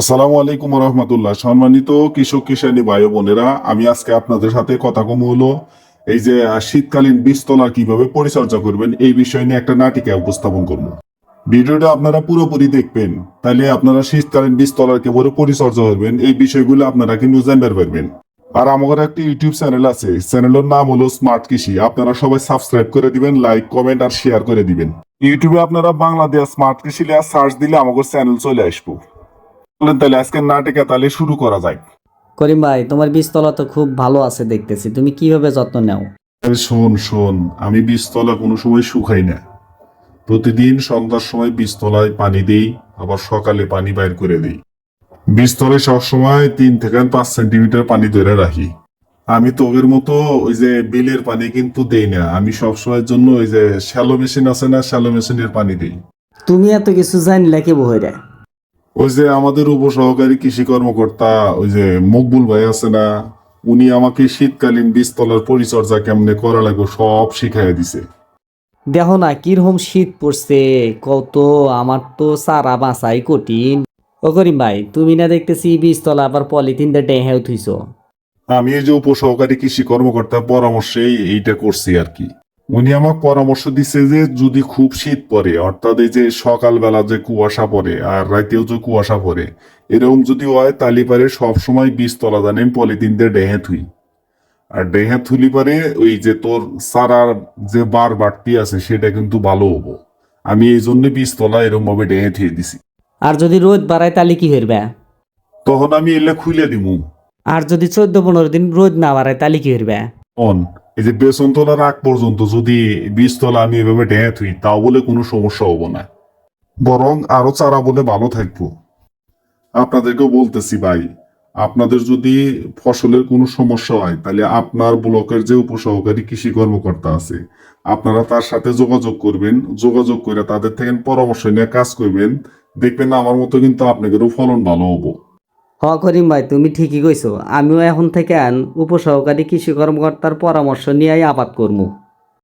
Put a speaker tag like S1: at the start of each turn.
S1: আসসালামু আলাইকুম রহমতুল্লাহ সম্মানিত কৃষক, কিষানী ভাই বোনেরা, আমি আজকে আপনাদের সাথে কথা কম হলো, এই যে শীতকালীন বীজতলা কীভাবে পরিচর্যা করবেন, এই বিষয় নিয়ে একটা নাটিকা উপস্থাপন করব। ভিডিওটা আপনারা পুরোপুরি দেখবেন, তাহলে আপনারা শীতকালীন বীজতলার কীভাবে পরিচর্যা করবেন, এই বিষয়গুলো আপনারা কিন্তু জানতে পারবেন। আর আমার একটা ইউটিউব চ্যানেল আছে, চ্যানেলের নাম হলো স্মার্ট কৃষি আপনারা সবাই সাবস্ক্রাইব করে দিবেন, লাইক, কমেন্ট আর শেয়ার করে দিবেন। ইউটিউবে আপনারা বাংলাদেশ স্মার্ট কৃষি লিয়া সার্চ দিলে আমাদের চ্যানেল চলে আসব। বলেন তাহলে আজকে নাটিকা তাহলে শুরু করা যায়
S2: করিম ভাই তোমার বীজতলা তো খুব ভালো আছে দেখতেছি। তুমি কীভাবে যত্ন নাও?
S1: আরে শোন শোন আমি বীজতলা কোনো সময় শুকাই না। প্রতিদিন সন্ধ্যার সময় বীজতলায় পানি দেই আবার সকালে পানি বাইর করে দেই। বীজতলায় সবসময় তিন থেকে পাঁচ সেন্টিমিটার পানি ধরে রাখি। আমি তোগের মতো ওই যে বিলের পানি কিন্তু দেই না। আমি সবসময়ের জন্য ওই যে শ্যালো মেশিন আছে না শ্যালো মেশিনের পানি দেই।
S2: তুমি এত কিছু জানলে কি বহরে?
S1: ওই যে আমাদের উপসহকারী কৃষি কর্মকর্তা ওই যে মকবুল ভাই আছে না উনি আমাকে শীতকালীন বীজতলার পরিচর্যা কেমনে করা লাগবে সব শিখাই দিছে।
S2: দেখো না কীরকম শীত পড়ছে কত আমার তো সারা বাঁচাই কঠিন। ও করিম ভাই তুমি না দেখতেছি বীজতলা আবার পলিথিন দিয়ে ডেহেও থুইছ
S1: আমি এই যে উপসহকারী কৃষি কর্মকর্তার পরামর্শেই এইটা করছি আর কি। উনি আমাকে পরামর্শ দিছে যে যদি খুব শীত পড়ে অর্থাৎ এই যে সকালবেলা যে কুয়াশা পড়ে আর রাতেও যে কুয়াশা পড়ে এরকম যদি হয় তালি পারে সবসময় বীজতলা জানে পলিথিন দিয়ে ডেহে থুই। আর ডেহে থুলি পারে ওই যে তোর সারার যে বার বাড়তি আছে সেটা কিন্তু ভালো হব। আমি এই জন্য বীজতলা এরকম ভাবে ডেহে থুয়ে দিছি।
S2: আর যদি রোদ বাড়ায় তাহলে কি হইবে
S1: তখন আমি এলে খুলে দিমু।
S2: আর যদি চোদ্দ পনেরো দিন রোদ না বাড়ায় তাহলে কি হইবে
S1: অন। এই যে বেসন তোলার আগ পর্যন্ত যদি বীজ তলা আমি এভাবে ডেঁ থুই, তাও বলে কোনো সমস্যা হব না। বরং আরও চারা বলে ভালো থাকব। আপনাদেরকেও বলতেছি ভাই, আপনাদের যদি ফসলের কোনো সমস্যা হয়, তাহলে আপনার ব্লকের যে উপসহকারী কৃষি কর্মকর্তা আছে, আপনারা তার সাথে যোগাযোগ করবেন। যোগাযোগ করে তাদের থেকে পরামর্শ নিয়ে কাজ করবেন। দেখবেন আমার মতো কিন্তু আপনাদেরও ফলন ভালো হব।
S2: করিম ভাই, তুমি ঠিকই কইছো। আমিও এখন থেকে উপসহকারী কৃষি কর্মকর্তার পরামর্শ নিয়ে আবাদ করব